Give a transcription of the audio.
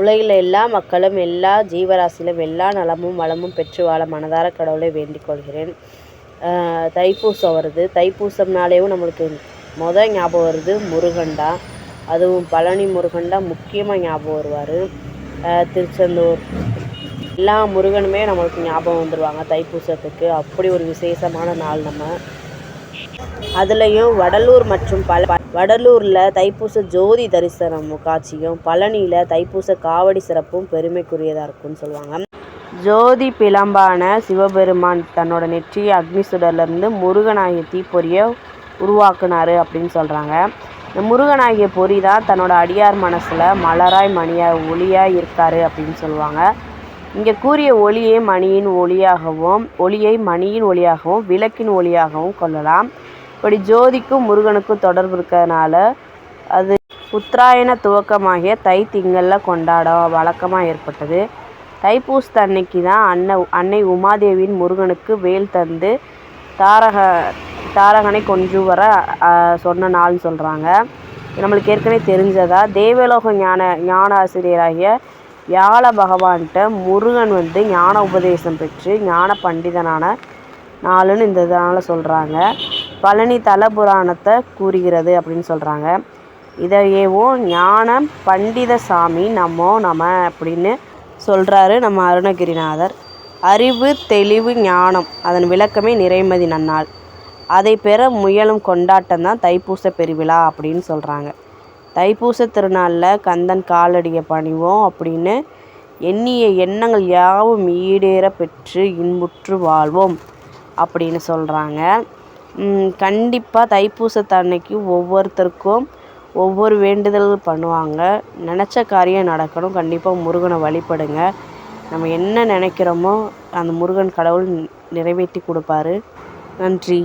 உலகில் எல்லா மக்களும் எல்லா ஜீவராசிலும் எல்லா நலமும் வளமும் பெற்று வாழ மனதார கடவுளை வேண்டிக் கொள்கிறேன். தைப்பூசம் வருது. தைப்பூசம்னாலேயும் நம்மளுக்கு மொதல் ஞாபகம் வருது முருகன்டா. அதுவும் பழனி முருகன்டா முக்கியமாக ஞாபகம் வருவார். திருச்செந்தூர். எல்லா முருகனுமே நம்மளுக்கு ஞாபகம் வந்துடுவாங்க தைப்பூசத்துக்கு. அப்படி ஒரு விசேஷமான நாள் நம்ம. அதுலேயும் வடலூர் மற்றும் பல வடலூரில் தைப்பூச ஜோதி தரிசனம் காட்சியும் பழனியில் தைப்பூச காவடி சிறப்பும் பெருமைக்குரியதாக இருக்கும்னு சொல்லுவாங்க. ஜோதி பிளம்பான சிவபெருமான் தன்னோட நெற்றி அக்னி சுடர்லேருந்து முருகனாகிய தீப்பொறியை உருவாக்குனாரு அப்படின்னு சொல்கிறாங்க இந்த முருகனாகிய பொறி தான் தன்னோட அடியார் மனசில் மலராய் மணியாய் ஒளியாக இருக்கார் அப்படின்னு சொல்லுவாங்க. இங்கே கூறிய ஒளியை மணியின் ஒளியாகவும் ஒளியை மணியின் ஒளியாகவும் விளக்கின் ஒளியாகவும் கொள்ளலாம். இப்படி ஜோதிக்கும் முருகனுக்கும் தொடர்பு இருக்கிறதுனால அது உத்தராயண துவக்கமாகிய தை திங்களில் கொண்டாட வழக்கமாக ஏற்பட்டது. தைப்பூசத்து அன்னைக்கு தான் அன்னை அன்னை உமாதேவியின் முருகனுக்கு வேல் தந்து தாரக தாரகனை கொன்று வர சொன்ன நாள்னு சொல்கிறாங்க நம்மளுக்கு ஏற்கனவே தெரிஞ்சதா? தேவலோக ஞான ஞான ஆசிரியராகிய வியாழ பகவான்கிட்ட முருகன் வந்து ஞான உபதேசம் பெற்று ஞான பண்டிதனான நாளுன்னு இந்த இதனால் சொல்கிறாங்க பழனி தல புராணத்தை கூறுகிறது அப்படின்னு சொல்கிறாங்க இதையேவோ ஞான பண்டித சாமி நம்மோ நம அப்படின்னு சொல்கிறாரு நம்ம அருணகிரிநாதர். அறிவு தெளிவு ஞானம் அதன் விளக்கமே நிறைமதி நன்னாள். அதை பெற முயலும் கொண்டாட்டம் தான் தைப்பூச பெருவிழா அப்படின்னு சொல்கிறாங்க தைப்பூச திருநாளில் கந்தன் காலடியை பணிவோம் அப்படின்னு எண்ணிய எண்ணங்கள் யாவும் ஈடேற பெற்று இன்புற்று வாழ்வோம் அப்படின்னு சொல்கிறாங்க கண்டிப்பாக தைப்பூசத்து அன்னைக்கு ஒவ்வொருத்தருக்கும் ஒவ்வொரு வேண்டுதல் பண்ணுவாங்க. நினச்ச காரியம் நடக்கணும். கண்டிப்பாக முருகனை வழிபடுங்க. நம்ம என்ன நினைக்கிறோமோ அந்த முருகன் கடவுள் நிறைவேற்றி கொடுப்பாரு. நன்றி.